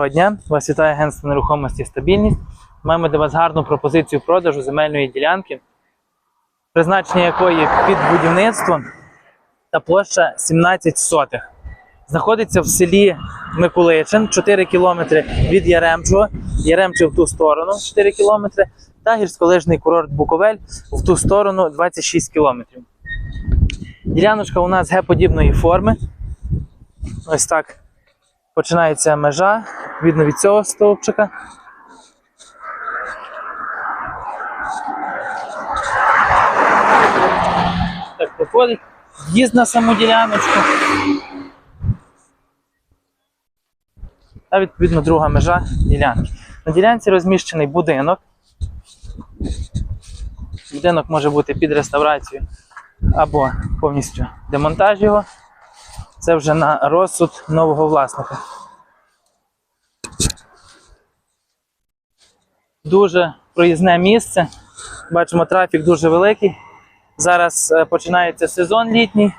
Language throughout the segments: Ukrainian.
Доброго дня! Вас вітає агентство нерухомості стабільність. Маємо для вас гарну пропозицію продажу земельної ділянки, призначення якої під будівництво та площа 17 сотих. Знаходиться в селі Миколичин, 4 кілометри від Яремчого, Яремче в ту сторону 4 кілометри, та гірськолижний курорт Буковель в ту сторону 26 кілометрів. Діляночка у нас Г-подібної форми. Ось так починається межа, видно від цього стовпчика. Так проходить. В'їзд на саму діляночку. Та відповідно друга межа ділянки. На ділянці розміщений будинок. Будинок може бути під реставрацію або повністю демонтаж його. Це вже на розсуд нового власника. Дуже проїзне місце. Бачимо, трафік дуже великий. Зараз е, починається сезон літній,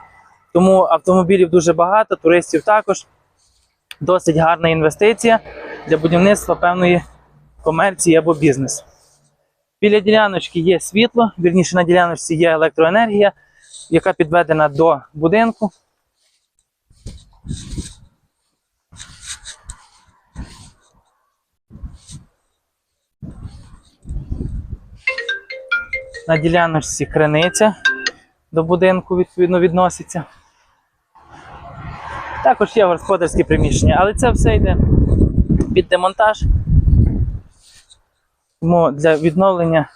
тому автомобілів дуже багато, туристів також. Досить гарна інвестиція для будівництва певної комерції або бізнесу. Біля діляночки є світло, вірніше на діляночці є електроенергія, яка підведена до будинку. На діляночці криниця до будинку відповідно відноситься. Також є господарські приміщення, але це все йде під демонтаж. Тому для відновлення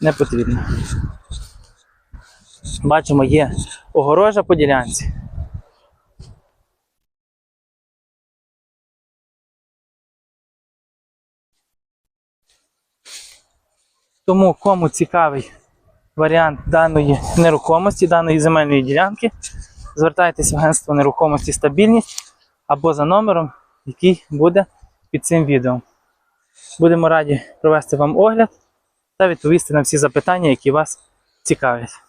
не потрібно. Бачимо, є огорожа по ділянці. Тому кому цікавий варіант даної нерухомості, даної земельної ділянки, звертайтесь в агентство нерухомості стабільність або за номером, який буде під цим відео. Будемо раді провести вам огляд та відповісти на всі запитання, які вас цікавлять.